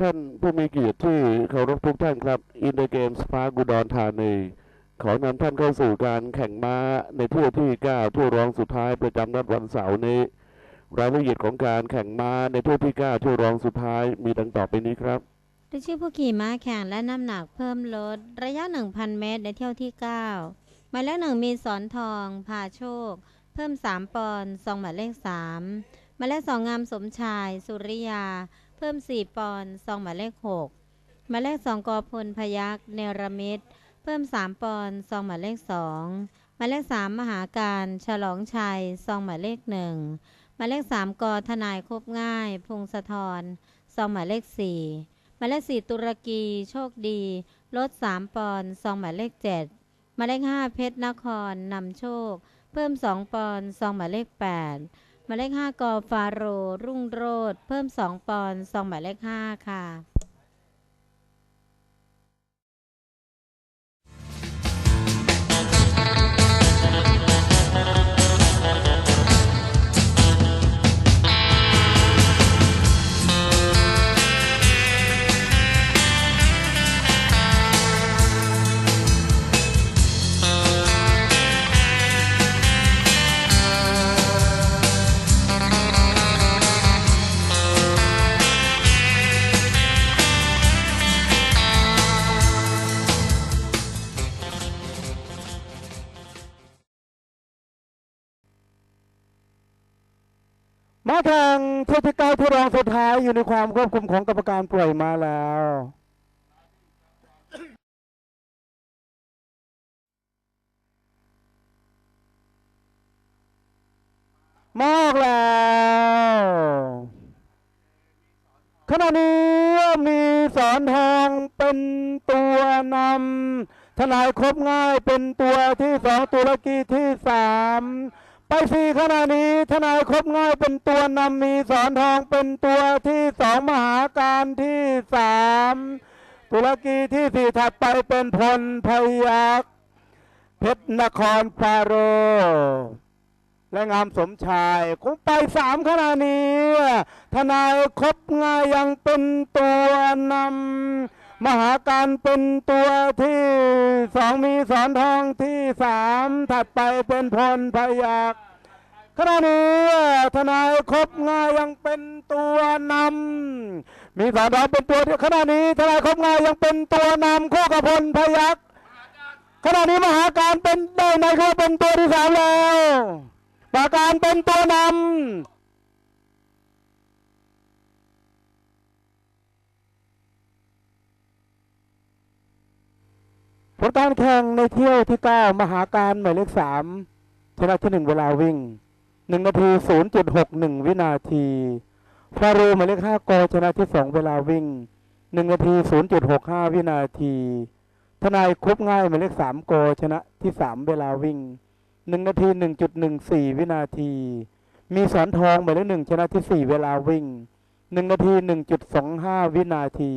ท่านผู้มีเกียรติที่เคารพทุกท่านครับ อินเดเกมสปากุดอนธานีขอนำท่านเข้าสู่การแข่งม้าในเที่ยวที่ 9ที่ยวรองสุดท้ายประจำนัดวันเสาร์นี้ รายละเอียดของการแข่งม้าในเที่ยวที่ 9ที่ยวรองสุดท้ายมีดังต่อไปนี้ครับด้วยชื่อผู้ขี่ม้าแข่งและน้ำหนักเพิ่มลด ระยะ 1,000 เมตรในเที่ยวที่ 9 หมายเลขหนึ่งมีสอนทองพาโชค เพิ่ม 3 ปอนด์ซองหมายเลข 3 หมายเลขสองงามสมชาย สุริยา เพิ่ม 4 ปอนด์ซองหมายเลข 6 หมายเลขสองกอพลพยักเนรมิตรเพิ่ม 3 ปอนด์ซองหมายเลข 2 หมายเลข 3 มหาการ ฉลองชัยซองหมายเลข 1 หมายเลข 3 กอทนายคบง่าย พงศธรซองหมายเลข 4 หมายเลขสี่ตุรกี โชคดี ลด 3 ปอนด์ซองหมายเลข 7 หมายเลข 5 เพชรนครนำโชค เพิ่ม 2 ปอนด์ซองหมายเลข 8 หมายเลข 5 กอฟาโร รุ่งโรดเพิ่ม 2 ปอนด์ซองหมายเลข 5 ค่ะ มาทางเที่ยวที่เก้าที่รองสุดท้ายอยู่ในความควบคุมของกรรมการปล่อยมาแล้วมากแล้วขณะนี้มีสอนทองเป็นตัวนำทนายครบง่ายเป็นตัวที่สองตุรกีที่สาม ไปสี่ขณะนี้ทนายครบง่ายเป็นตัวนำมีสอนทองเป็นตัวที่สองมหาการที่สามตุรกีที่สี่ถัดไปเป็นพลพยักเพชรนครฟาโร และงามสมชายคงไปสามขณะนี้ ทนายครบง่ายยังเป็นตัวนำ มหาการเป็นตัวที่สองมีสอนทองที่สามถัดไปเป็นพลพยักขณะนี้ทนายครบงายยังเป็นตัวนำมีสอนทองเป็นตัวที่ขณะนี้ทนายครบงายยังเป็นตัวนำคู่กับพลพยักขณะนี้มหาการเป็นได้ในเขาเป็นตัวที่สามแล้วมหาการเป็นตัวนำ การแข่งในเที่ยวที่ 9 มหาการหมายเลข3ชนะที่ 1 เวลาวิ่ง 1 นาที 0.61 วินาทีฟาโรห์หมายเลข5กชนะที่ 2 เวลาวิ่ง 1 นาที 0.65 วินาที ทนายครบง่ายหมายเลข3กชนะที่ 3 เวลาวิ่ง 1 นาที 1.14 วินาที มีสอนทองหมายเลข1ชนะที่ 4 เวลาวิ่ง 1 นาที 1.25 วินาที